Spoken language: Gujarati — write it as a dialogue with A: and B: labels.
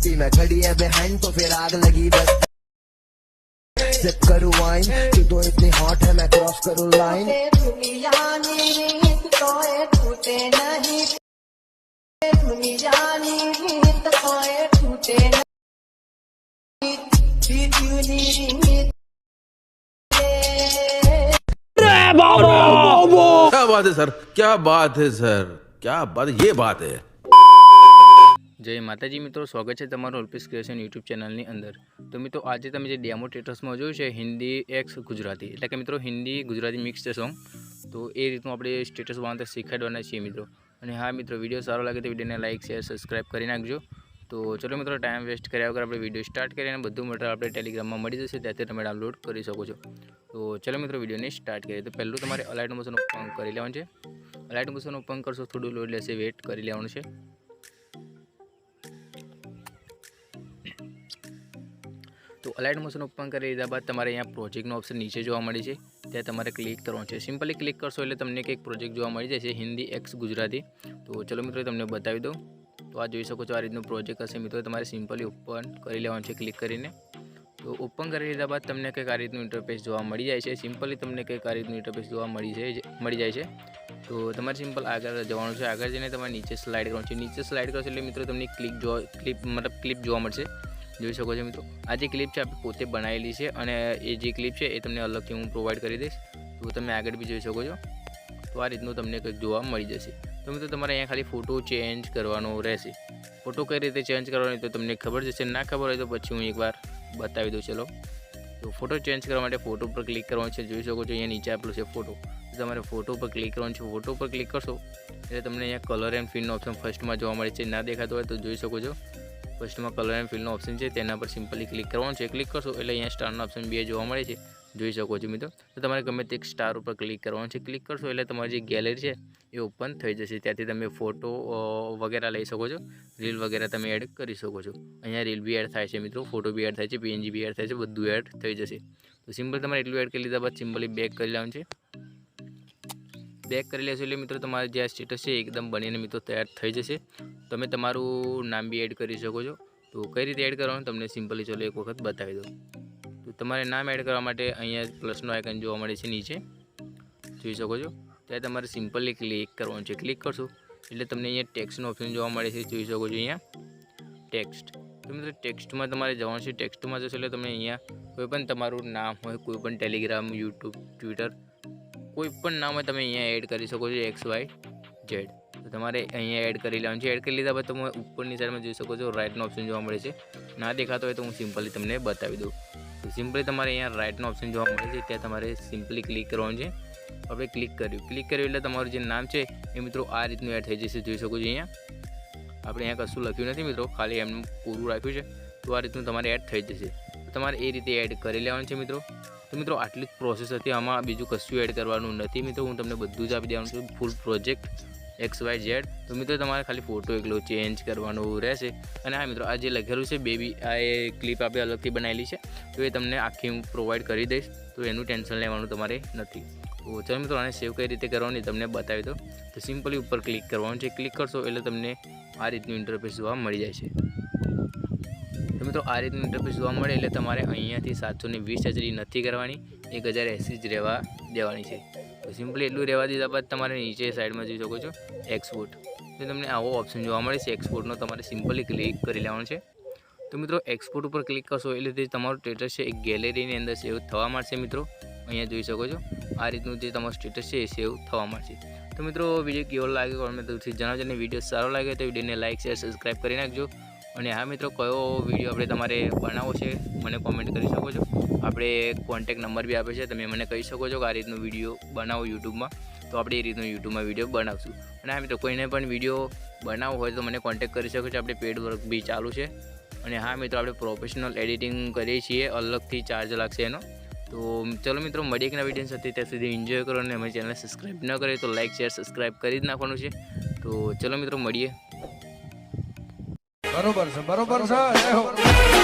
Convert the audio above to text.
A: मस्ती में खड़ी है बिहाइंड तो फिर आग लगी बस। सिप करूँ वाइन तू तो इतनी हॉट है मैं क्रॉस करूँ लाइन
B: नहीं। दीदी रीत
C: क्या बात है सर? क्या बात है सर? क्या बात है? ये बात है।
D: જય માતાજી મિત્રો, સ્વાગત છે તમારું અલ્પેશ ક્રિએશન યુટ્યુબ ચેનલની અંદર. તો મિત્રો, આજે તમે જે ડેમો ટેટસમાં જોયું છે, હિન્દી એક્સ ગુજરાતી, એટલે કે મિત્રો, હિન્દી ગુજરાતી મિક્સ છે સોંગ તો એ રીતનું આપણે સ્ટેટસ બનાવતા શીખવાડવાના છીએ મિત્રો. અને હા મિત્રો, વીડિયો સારો લાગે તો વિડીયોને લાઇક શેર સબસ્ક્રાઈબ કરી નાખજો. તો ચલો મિત્રો ટાઈમ વેસ્ટ કર્યા વગર આપણે વીડિયો સ્ટાર્ટ કરીએ અને બધું મટીરિયલ આપણે ટેલિગ્રામમાં મળી જશે, ત્યાંથી તમે ડાઉનલોડ કરી શકો છો. તો ચલો મિત્રો, વિડીયોને સ્ટાર્ટ કરીએ. તો પહેલું તમારે અલાઇટ મોશન ઓપન કરી લેવાનું છે. અલાઇટ મોશન ઓપન કરશો, થોડું લોડ લેશે વેઇટ કરી લેવાનું છે. તો અલાઇટ મોશન ઓપન કરી લીધા બાદ તમારે અહીંયા પ્રોજેક્ટનો ઓપ્શન નીચે જોવા મળી છે. ત્યાં તમારે ક્લિક કરવાનું છે. સિમ્પલી ક્લિક કરશો એટલે તમને કંઈક પ્રોજેક્ટ જોવા મળી જશે. હિન્દી એક્સ ગુજરાતી તો ચલો મિત્રો તમને બતાવી દઉં. તો આ જોઈ શકો છો, આ રીતનું પ્રોજેક્ટ હશે. મિત્રો, તમારે સિમ્પલી ઓપન કરી લેવાનું છે ક્લિક કરીને. તો ઓપન કરી લીધા બાદ તમને કંઈક આ રીતનું ઇન્ટરફેસ જોવા મળી જાય છે. સિમ્પલી તમને કંઈક આ રીતનું ઇન્ટરફેસ જોવા મળી છે મળી જાય છે. તો તમારે સિમ્પલ આગળ જવાનું છે. આગળ જઈને તમારે નીચે સ્લાઇડ કરવાનું છે. નીચે સ્લાઇડ કરશો એટલે મિત્રો, તમને ક્લિક જોવા ક્લિપ મતલબ ક્લિપ જોવા મળશે. જોઈ શકો છો મિત્રો. આ જે ક્લિપ છે, આપણે પોતે બનાવેલી છે અને એ જે ક્લિપ છે, એ તમને અલગથી હું પ્રોવાઈડ કરી દઈશ. તો તમે આગળ બી જોઈ શકો છો. તો આ રીતનું તમને કંઈક જોવા મળી જશે. તો મિત્રો, તમારે અહીંયા ખાલી ફોટો ચેન્જ કરવાનો રહેશે. ફોટો કઈ રીતે ચેન્જ કરવાનો તો તમને ખબર જશે ના ખબર હોય તો પછી હું એકવાર બતાવી દઉં. ચલો. તો ફોટો ચેન્જ કરવા માટે ફોટો પર ક્લિક કરવાનું છે. જોઈ શકો છો, અહીંયા નીચે આપેલું છે ફોટો તમારે ફોટો પર ક્લિક કરવાનું છે. ફોટો પર ક્લિક કરશો, એટલે તમને અહીંયા કલર એન્ડ ફિલનો ઓપ્શન ફર્સ્ટમાં જોવા મળે છે. ના દેખાતો હોય તો જોઈ શકો છો. ફર્સ્ટમાં કલર એન્ડ ફિલનો ઓપ્શન છે, તેના પર સિમ્પલી ક્લિક કરવાનું છે. ક્લિક કરશો એટલે અહીંયા સ્ટારનો ઓપ્શન બે જોવા મળે છે. જોઈ શકો છો મિત્રો. તો તમારે ગમે તે સ્ટાર ઉપર ક્લિક કરવાનું છે. ક્લિક કરશો એટલે તમારી જે ગેલેરી છે, એ ઓપન થઈ જશે. ત્યાંથી તમે ફોટો વગેરે લઈ શકો છો. રીલ વગેરે તમે એડ કરી શકો છો. અહીંયા રીલ બી એડ થાય છે મિત્રો. ફોટો બી એડ થાય છે. પીએનજી બી એડ થાય છે. બધું એડ થઈ જશે. તો સિમ્પલ તમારે એટલું એડ કરી લીધા બાદ સિમ્પલી બેક કરી લેવાનું છે. બેક કરી લેશો એટલે મિત્રો તમારે જે આ સ્ટેટસ છે એકદમ બનીને મિત્રો તૈયાર થઈ જશે. તમે તમારું નામ બી એડ કરી શકો છો. તો કઈ રીતે એડ કરવાનું તમને સિમ્પલી ચલો એક વખત બતાવી દઉં. તો તમારે નામ એડ કરવા માટે અહીંયા પ્લસનો આઇકન જોવા મળે છે નીચે. જોઈ શકો છો? ત્યાં તમારે સિમ્પલી ક્લિક કરવાનું છે. ક્લિક કરશો એટલે તમને અહીંયા ટેક્સ્ટનો ઓપ્શન જોવા મળે છે. જોઈ શકો છો અહીંયા. ટેક્સ્ટ તો મિત્રો ટેક્સ્ટમાં તમારે જવાનું છે. ટેક્સ્ટમાં જશો એટલે તમે અહીંયા કોઈ પણ તમારું નામ હોય, કોઈ પણ ટેલિગ્રામ યુટ્યુબ ટ્વિટર કોઈ પણ નામ હોય તમે અહીંયા એડ કરી શકો છો એક્સ વાય ઝેડ તો તમારે અહીંયા એડ કરી લેવાનું છે. એડ કરી લીધા બાદ તમે ઉપરની સાઈડમાં જોઈ શકો છો રાઇટનો ઓપ્શન જોવા મળે છે. ના દેખાતો હોય તો હું સિમ્પલી તમને બતાવી દઉં. સિમ્પલી તમારે અહીંયા રાઇટનો ઓપ્શન જોવા મળે છે. ત્યાં તમારે સિમ્પલી ક્લિક કરવાનું છે. આપણે ક્લિક કર્યું. ક્લિક કર્યું એટલે તમારું જે નામ છે એ મિત્રો આ રીતનું એડ થઈ જશે. જોઈ શકો છો અહીંયા. આપણે અહીંયા કશું લખ્યું નથી મિત્રો. ખાલી એમનું પૂરું રાખ્યું છે. તો આ રીતનું તમારે એડ થઈ જશે. તમારે એ રીતે એડ કરી લેવાનું છે મિત્રો. તો મિત્રો, આટલી જ પ્રોસેસ હતી. આમાં બીજું કશું એડ કરવાનું નથી મિત્રો. હું તમને બધું જ આપી દેવાનું છું. Full project X Y Z તો મિત્રો, તમારે ખાલી ફોટો એકલો ચેન્જ કરવાનો રહેશે. અને હા મિત્રો, આ જે લખેલું છે બેબી આ એ ક્લિપ આપણે અલગથી બનાવેલી છે. તો એ તમને આખી હું પ્રોવાઈડ કરી દઈશ. તો એનું ટેન્શન લેવાનું તમારે નથી. તો ચાલો મિત્રો, આને સેવ કઈ રીતે કરવાની તમને બતાવી દો તો સિમ્પલી ઉપર ક્લિક કરવાનું છે. ક્લિક કરશો એટલે તમને આ રીતનું ઇન્ટરફેસ જોવા મળી જાય છે. તો મિત્રો, આ રીતનું ઇન્ટરફેસ જોવા મળે એટલે તમારે અહીંયાથી સાતસોની વીસ હજરી નથી કરવાની, એક હજાર એસી જ રહેવા દેવાની છે. તો સિમ્પલી એટલું રહેવા દીધા બાદ તમારે નીચે સાઈડમાં જોઈ શકો છો એક્સપોર્ટ તો તમને આવો ઓપ્શન જોવા મળે છે. એક્સપોર્ટનો તમારે સિમ્પલી ક્લિક કરી લેવાનું છે. તો મિત્રો એક્સપોર્ટ ઉપર ક્લિક કરશો એટલે તે તમારું સ્ટેટસ છે એક ગેલેરીની અંદર સેવ થવા માંડશે મિત્રો. અહીંયા જોઈ શકો છો, આ રીતનું જે તમારું સ્ટેટસ છે એ સેવ થવા માંડશે. તો મિત્રો, વીડિયો કેવો લાગે કોમેન્ટ તરફથી જણાવજો અને વીડિયો સારો લાગે તો વિડીયોને લાઇક શેર સબસ્ક્રાઈબ કરી નાખજો. અને હા મિત્રો, કયો વીડિયો આપણે તમારે બનાવવો છે, મને કોમેન્ટ કરી શકો છો. આપણે કોન્ટેક નંબર બી આપે છે, તમે મને કહી શકો છો કે આ રીતનો વીડિયો બનાવો યુટ્યુબમાં તો આપણે એ રીતનો યુટ્યુબમાં વીડિયો બનાવશું. અને હા મિત્રો, કોઈને પણ વીડિયો બનાવવો હોય તો મને કોન્ટેક કરી શકો છો. આપણે પેડ વર્ક બી ચાલુ છે. અને હા મિત્રો, આપણે પ્રોફેશનલ એડિટિંગ કરીએ છીએ, અલગથી ચાર્જ લાગશે એનો. તો ચલો મિત્રો, મળીએ એક નવા વીડિયો સાથે. ત્યાં સુધી એન્જોય કરો અને અમારી ચેનલને સબસ્ક્રાઈબ ન કરે તો લાઇક શેર સબસ્ક્રાઈબ કરી જ નાખવાનું છે. તો ચલો મિત્રો, મળીએ.
E: બરોબર છે બરોબર છે